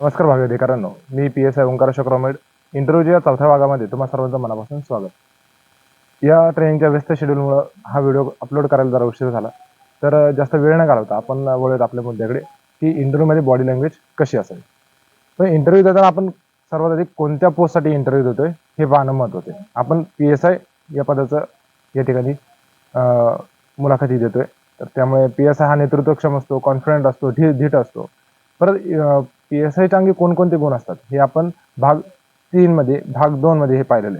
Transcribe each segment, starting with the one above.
नमस्कार भावी अधिकारांनो मी P S I Omkar Ashok Romed इंटरव्ह्यूच्या चौथ्या भागामध्ये तुम्हा सर्वांचं मनापासून स्वागत. या ट्रेनिंगच्या व्यस्त शेड्यूलमुळं हा व्हिडिओ अपलोड करायला जरा उशीर झाला. तर जास्त वेळ न घालवता आपण वळूयात आपल्या मुद्द्याकडे की इंटरव्ह्यूमध्ये बॉडी लँग्वेज कशी असेल तर इंटरव्ह्यू देताना आपण सर्वात आधी कोणत्या पोस्टसाठी इंटरव्ह्यू देतोय हे पाहणं महत्त्वाचं आहे. आपण पी एस आय या पदाचं या ठिकाणी मुलाखती देतोय. तर त्यामुळे पी एस आय हा नेतृत्वक्षम असतो कॉन्फिडंट असतो धी धीट असतो. परत की एस आयच्या अंगी कोणकोणते गुण असतात? हे आपण भाग तीन मध्ये भाग दोन मध्ये हे पाहिलेले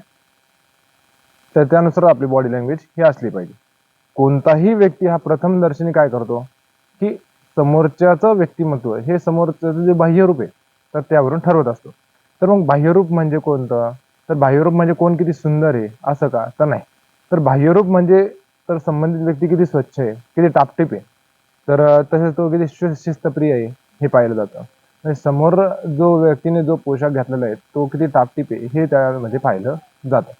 तर त्यानुसार आपली बॉडी लँग्वेज ही असली पाहिजे. कोणताही व्यक्ती हा प्रथम दर्शनी काय करतो? की समोरच्याचं व्यक्तिमत्व हे समोरच्याचं जे बाह्यरूप आहे तर त्यावरून ठरवत असतो. तर मग बाह्यरूप म्हणजे कोणतं? तर बाह्यरूप म्हणजे कोण किती सुंदर आहे असं का? तर नाही. तर बाह्यरूप म्हणजे तर संबंधित व्यक्ती किती स्वच्छ आहे किती टापटीप आहे तर तसेच तो किती शिस्तप्रिय आहे हे पाहिलं जातं. आणि समोर जो व्यक्तीने जो पोशाख घातलेला आहे तो किती टापटीप आहे हे त्यामध्ये पाहिलं जातं.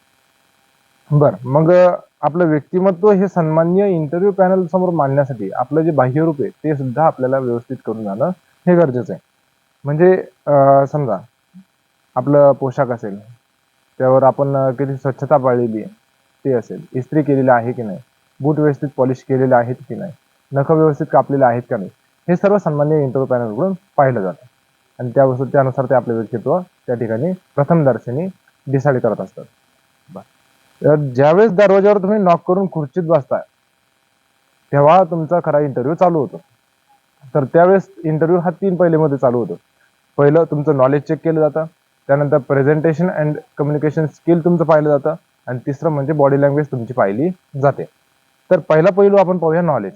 बर मग आपलं व्यक्तिमत्व हे सन्मान्य इंटरव्ह्यू पॅनल समोर मांडण्यासाठी आपलं जे बाह्यरूप आहे ते सुद्धा आपल्याला व्यवस्थित करून जाणं हे गरजेचं आहे. म्हणजे समजा आपलं पोशाख असेल त्यावर आपण किती स्वच्छता पाळलेली आहे ते असेल इस्त्री केलेली आहे की नाही बूट व्यवस्थित पॉलिश केलेले आहेत की नाही नख व्यवस्थित कापलेले आहेत का नाही हे सर्व सन्मान्य इंटरव्ह्यू पॅनलकडून पाहिलं जातं. आणि त्या वस्तू त्यानुसार ते आपले व्यक्तित्व त्या ठिकाणी प्रथम दर्शनी डिसाईड करत असतात. ज्यावेळेस दरवाजावर तुम्ही नॉक करून खुर्चीत बसताय तेव्हा तुमचा खरा इंटरव्ह्यू चालू होतो. तर त्यावेळेस इंटरव्ह्यू हा तीन पहिलेमध्ये चालू होतो. पहिलं तुमचं नॉलेज चेक केलं जातं. त्यानंतर प्रेझेंटेशन अँड कम्युनिकेशन स्किल तुमचं पाहिलं जातं. आणि तिसरं म्हणजे बॉडी लँग्वेज तुमची पाहिली जाते. तर पहिला पैलू आपण पाहूया नॉलेज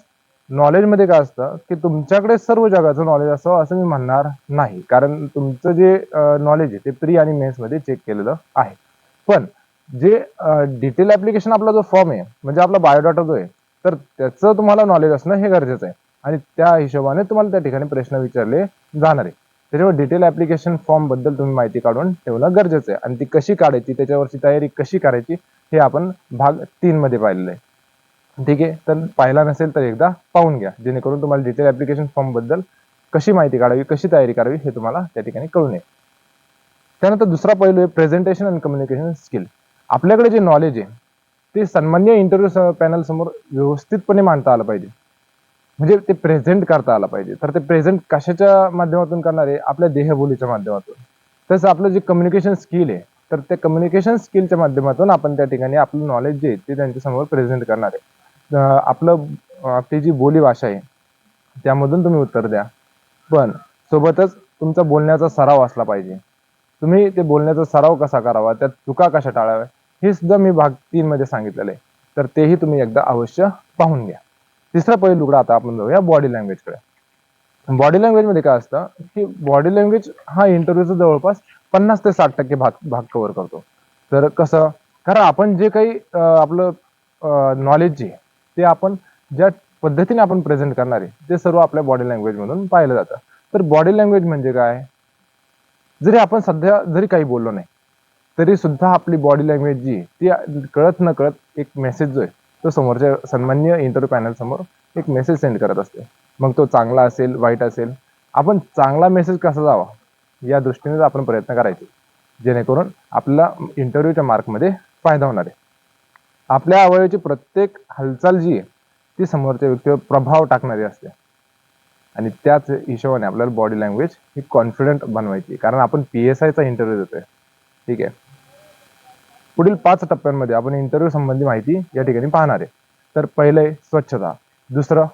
नॉलेजमध्ये काय असतं की तुमच्याकडे सर्व जगाचं नॉलेज असावं असं मी म्हणणार नाही. कारण तुमचं जे नॉलेज आहे ते प्री आणि मेन्समध्ये चेक केलेलं आहे. पण जे डिटेल ऍप्लिकेशन आपला जो फॉर्म आहे म्हणजे आपला बायोडाटा जो आहे तर त्याचं तुम्हाला नॉलेज असणं हे गरजेचं आहे. आणि त्या हिशोबाने तुम्हाला त्या ठिकाणी प्रश्न विचारले जाणार आहे. त्याच्यामुळे डिटेल ऍप्लिकेशन फॉर्मबद्दल तुम्ही माहिती काढून ठेवणं गरजेचं आहे. आणि ती कशी काढायची त्याच्यावरची तयारी कशी करायची हे आपण भाग तीन मध्ये पाहिलेलं आहे. ठीक आहे? तर पाहिला नसेल तर एकदा पाहून घ्या. जेणेकरून तुम्हाला डिटेल ऍप्लिकेशन फॉर्मबद्दल कशी माहिती काढावी कशी तयारी करावी हे तुम्हाला त्या ठिकाणी कळून येईल. त्यानंतर दुसरा पैलू आहे प्रेझेंटेशन अँड कम्युनिकेशन स्किल आपल्याकडे जे नॉलेज आहे ते सन्मान्य इंटरव्ह्यू पॅनल समोर व्यवस्थितपणे मांडता आलं पाहिजे. म्हणजे ते प्रेझेंट करता आलं पाहिजे. तर ते प्रेझेंट कशाच्या माध्यमातून करणार आहे? आपल्या देहबोलीच्या माध्यमातून. तसं आपलं जे कम्युनिकेशन स्किल आहे तर त्या कम्युनिकेशन स्किलच्या माध्यमातून आपण त्या ठिकाणी आपलं नॉलेज जे आहे ते त्यांच्यासमोर प्रेझेंट करणार आहे. आपलं आपली जी बोलीभाषा आहे त्यामधून तुम्ही उत्तर द्या. पण सोबतच तुमचा बोलण्याचा सराव असला पाहिजे. तुम्ही ते बोलण्याचा सराव कसा करावा त्यात चुका कशा टाळाव्या हे सुद्धा मी भाग तीन मध्ये सांगितलेलं आहे. तर तेही तुम्ही एकदा अवश्य पाहून घ्या. तिसरा पैलूकडे आता आपण जाऊया बॉडी लँग्वेजकडे. बॉडी लँग्वेजमध्ये काय असतं की बॉडी लँग्वेज हा इंटरव्ह्यूचा जवळपास पन्नास ते साठ टक्के भाग भाग कव्हर करतो. तर कसं कारण आपण जे काही आपलं नॉलेज जे आहे, ते आपण ज्या पद्धतीने आपण प्रेझेंट करणार आहे ते सर्व आपल्या बॉडी लँग्वेज मधून पाहिलं जातं. तर बॉडी लँग्वेज म्हणजे काय? जरी आपण सध्या जरी काही बोललो नाही तरी सुद्धा आपली बॉडी लँग्वेज जी ती कळत न कळत एक मेसेज जो आहे तो समोरच्या सन्मान्य इंटरव्ह्यू पॅनल समोर एक मेसेज सेंड करत असते. मग तो चांगला असेल वाईट असेल आपण चांगला मेसेज कसा जावा या दृष्टीने आपण प्रयत्न करायचे जेणेकरून आपला इंटरव्ह्यूच्या मार्कमध्ये फायदा होणार आहे. आपल्या अवयवाची प्रत्येक हालचाल जी आहे ती समोरच्या व्यक्तीवर प्रभाव टाकणारी असते. आणि त्याच हिशोबाने आपल्याला बॉडी लँग्वेज ही कॉन्फिडंट बनवायची कारण आपण पी एस आयचा इंटरव्ह्यू देतोय. ठीक आहे? पुढील पाच टप्प्यांमध्ये आपण इंटरव्ह्यू संबंधी माहिती या ठिकाणी पाहणार आहे. तर पहिले स्वच्छता दुसरं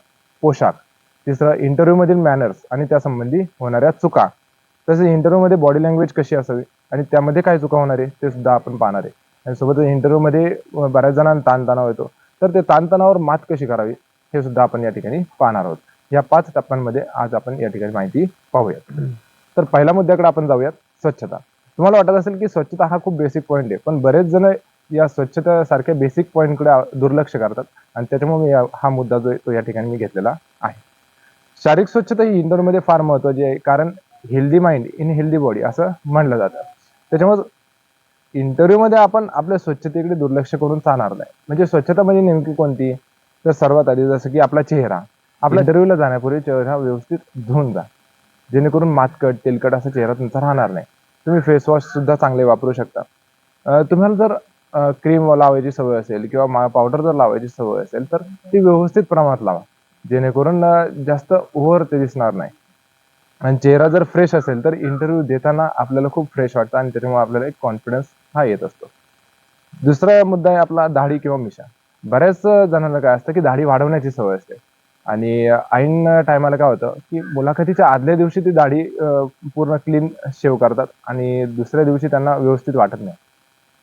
पोशाख तिसरं इंटरव्ह्यूमधील मॅनर्स आणि त्या संबंधी होणाऱ्या चुका. तसेच इंटरव्ह्यूमध्ये बॉडी लँग्वेज कशी असावी आणि त्यामध्ये काय चुका होणार आहे ते सुद्धा आपण पाहणार आहे. आणि सोबत इंटरव्ह्यूमध्ये बऱ्याच जणांना ताणतणाव येतो. तर ते ताणतणावर मात कशी करावी हे सुद्धा आपण या ठिकाणी पाहणार आहोत. या पाच टप्प्यांमध्ये आज आपण या ठिकाणी माहिती पाहूयात. तर पहिल्या मुद्द्याकडे आपण जाऊयात स्वच्छता. तुम्हाला वाटत असेल की स्वच्छता हा खूप बेसिक पॉईंट आहे पण बरेच जण या स्वच्छता सारख्या बेसिक पॉईंटकडे दुर्लक्ष करतात आणि त्याच्यामुळे मी हा मुद्दा जो आहे तो या ठिकाणी मी घेतलेला आहे. शारीरिक स्वच्छता ही इंडोरमध्ये फार महत्वाची आहे कारण healthy mind in healthy body असं म्हणलं जातं. त्याच्यामुळे इंटरव्ह्यू मध्ये आपण आपल्या स्वच्छतेकडे दुर्लक्ष करून चालणार नाही. म्हणजे स्वच्छता म्हणजे नेमकी कोणती? तर सर्वात आधी जसं की आपला चेहरा. आपल्या इंटरव्ह्यूला जाण्यापूर्वी चेहरा व्यवस्थित धुवून जा. जेणेकरून मातकट तेलकट असा चेहरा तुमचा राहणार नाही. तुम्ही फेस वॉश सुद्धा चांगले वापरू शकता. तुम्हाला जर क्रीम लावायची सवय असेल किंवा पावडर जर लावायची सवय असेल तर ती व्यवस्थित प्रमाणात लावा. जेणेकरून जास्त ओव्हर ते दिसणार नाही. आणि चेहरा जर फ्रेश असेल तर इंटरव्ह्यू देताना आपल्याला खूप फ्रेश वाटतं आणि त्याच्यामुळे आपल्याला एक कॉन्फिडन्स हा येत असतो. दुसरा मुद्दा आहे आपला दाढी किंवा मिशा. बऱ्याच जणांना काय असतं की दाढी वाढवण्याची सवय असते. आणि ऐन टायमाला काय होतं की मुलाखतीच्या आदल्या दिवशी ती दाढी पूर्ण क्लीन शेव करतात आणि दुसऱ्या दिवशी त्यांना व्यवस्थित वाटत नाही.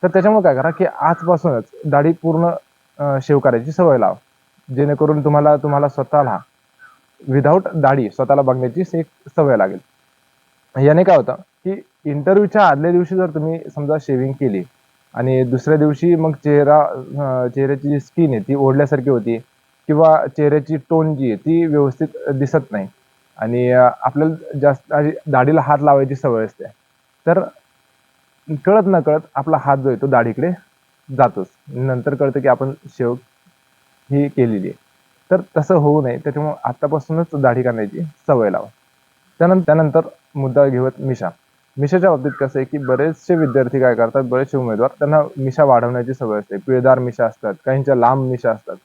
तर त्याच्यामुळे काय करा की आजपासूनच दाढी पूर्ण शेव करायची सवय लावा. जेणेकरून तुम्हाला तुम्हाला स्वतःला विदाऊट दाढी स्वतःला बघण्याची एक सवय लागेल. याने काय होतं की इंटरव्ह्यूच्या आदल्या दिवशी जर तुम्ही समजा शेविंग केली आणि दुसऱ्या दिवशी मग चेहरा चेहऱ्याची जी स्किन आहे ती ओढल्यासारखी होती किंवा चेहऱ्याची टोन जी आहे ती व्यवस्थित दिसत नाही आणि आपल्याला जास्त दाढीला हात लावायची सवय असते. तर कळत न कळत आपला हात जो आहे तो दाढीकडे जातोच. नंतर कळतं की आपण शेव ही केलेली आहे. तर तसं होऊ नये. त्याच्यामुळे आतापासूनच दाढी करण्याची सवय लावा. त्यानंतर त्यानंतर मुद्दा घेऊयात मिशा. मिशाच्या बाबतीत कसं आहे की बरेचसे विद्यार्थी काय करतात बरेचसे उमेदवार त्यांना मिशा वाढवण्याची सवय असते. पिळदार मिशा असतात काहींच्या लांब मिशा असतात.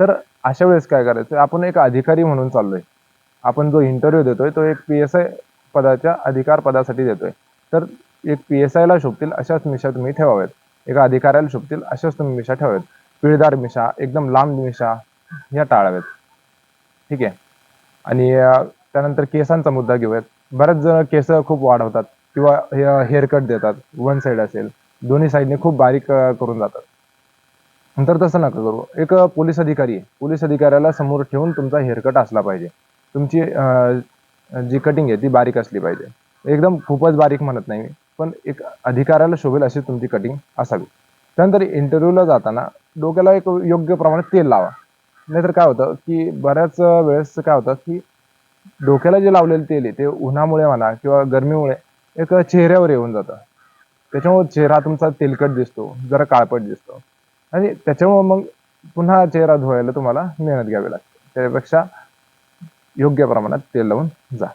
तर अशा वेळेस काय करायचं आपण एक अधिकारी म्हणून चाललोय. आपण जो इंटरव्ह्यू देतोय तो एक पी एस आय पदाच्या अधिकार पदासाठी देतोय. तर एक पी एस आयला शोभतील अशाच मिशा तुम्ही ठेवाव्यात. एका अधिकाऱ्याला शोभतील अशाच तुम्ही मिशा ठेवाव्यात. पिळदार मिशा एकदम लांब मिशा ह्या टाळाव्यात. ठीक आहे? आणि त्यानंतर केसांचा मुद्दा घेऊयात. बरेच जण केस खूप वाढवतात किंवा हेअरकट देतात. वन साईड असेल. दोन्ही साईडने खूप बारीक करून जातात. नंतर तसं नका करू. एक पोलीस अधिकारी आहे. पोलीस अधिकाऱ्याला समोर ठेवून तुमचा हेअरकट असला पाहिजे. तुमची जी कटिंग आहे ती बारीक असली पाहिजे. एकदम खूपच बारीक म्हणत नाही पण एक अधिकाऱ्याला शोभेल अशी तुमची कटिंग असावी. त्यानंतर इंटरव्ह्यूला जाताना डोक्याला एक योग्य प्रमाणात तेल लावा. नाहीतर काय होतं की बऱ्याच वेळेस काय होतं की डोक्याला जे लावलेलं तेल आहे ते उन्हामुळे म्हणा किंवा गरमीमुळे एक चेहऱ्यावर येऊन जातं. त्याच्यामुळे चेहरा तुमचा तेलकट दिसतो जरा काळपट दिसतो. आणि त्याच्यामुळे मग पुन्हा चेहरा धुवायला तुम्हाला मेहनत घ्यावी लागते. त्यापेक्षा योग्य प्रमाणात तेल लावून जा.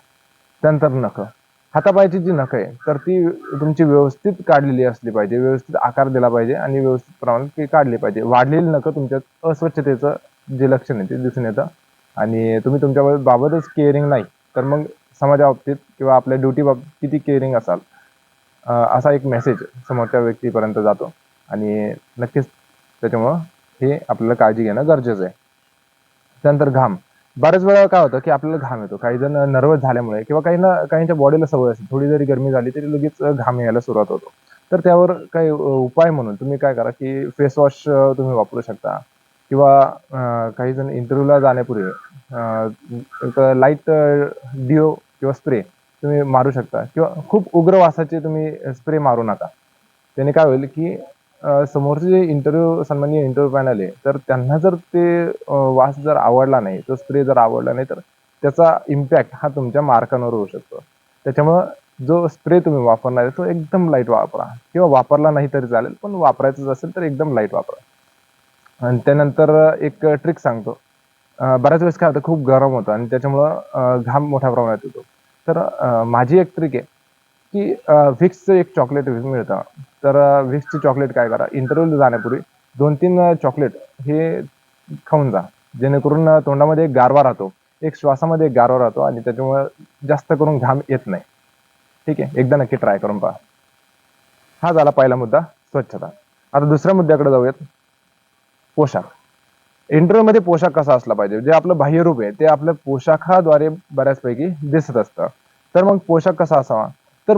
त्यानंतर नखं. हातापायची जी नखं आहे तर ती तुमची व्यवस्थित काढलेली असली पाहिजे व्यवस्थित आकार दिला पाहिजे आणि व्यवस्थित प्रमाणात ती काढली पाहिजे. वाढलेली नखं तुमच्यात अस्वच्छतेचं जे लक्षण आहे ते दिसून येतं. आणि तुम्ही तुमच्या बाबतच केअरिंग नाही तर मग समाजा बाबतीत किंवा आपल्या ड्युटी बाबतीत किती केअरिंग असाल? असा एक मेसेज समोरच्या व्यक्तीपर्यंत जातो. आणि नक्कीच त्याच्यामुळं हे आपल्याला काळजी घेणं गरजेचं आहे. त्यानंतर घाम. बऱ्याच वेळा काय होतं की आपल्याला घाम येतो. काही जण नर्वस झाल्यामुळे किंवा काही ना काहींच्या बॉडीला सवय असते. थोडी जरी गरमी झाली तरी लगेच घाम यायला सुरुवात होतो. तर त्यावर काही उपाय म्हणून तुम्ही काय करा की फेस वॉश तुम्ही वापरू शकता. किंवा काही जण इंटरव्ह्यूला जाण्यापूर्वी एक लाइट डिओ किंवा स्प्रे तुम्ही मारू शकता. किंवा खूप उग्र वासाचे तुम्ही स्प्रे मारू नका. त्याने काय होईल की समोरचे जे इंटरव्ह्यू सन्माननीय इंटरव्ह्यू पॅनल आहे तर त्यांना जर ते वास जर आवडला नाही तो स्प्रे जर आवडला नाही तर त्याचा इम्पॅक्ट हा तुमच्या मार्कांवर होऊ शकतो. त्याच्यामुळं जो स्प्रे तुम्ही वापरणार आहे तो एकदम लाइट वापरा. किंवा वापरला नाही तरी चालेल पण वापरायचंच असेल तर एकदम लाइट वापरा. आणि त्यानंतर एक ट्रिक सांगतो. बऱ्याच वेळेस काय होतं खूप गरम होतं आणि त्याच्यामुळं घाम मोठ्या प्रमाणात येतो. तर माझी एक ट्रिक आहे की व्हिक्सचं एक चॉकलेट मिळतं. तर व्हिक्सची चॉकलेट काय करा इंटरव्ह्यू जाण्यापूर्वी दोन तीन चॉकलेट हे खाऊन जा. जेणेकरून तोंडामध्ये एक गारवा राहतो एक श्वासामध्ये एक गारवा राहतो आणि त्याच्यामुळे जास्त करून घाम येत नाही. ठीक आहे? एकदा नक्की ट्राय करून पहा. हा झाला पहिला मुद्दा स्वच्छता. आता दुसऱ्या मुद्द्याकडे जाऊयात. पोशाख. इंटरव्ह्यूमध्ये पोशाख कसा असला पाहिजे? जे आपलं बाह्यरूप आहे ते आपल्या पोशाखाद्वारे बऱ्याचपैकी दिसत असतं. तर मग पोशाख कसा असावा? तर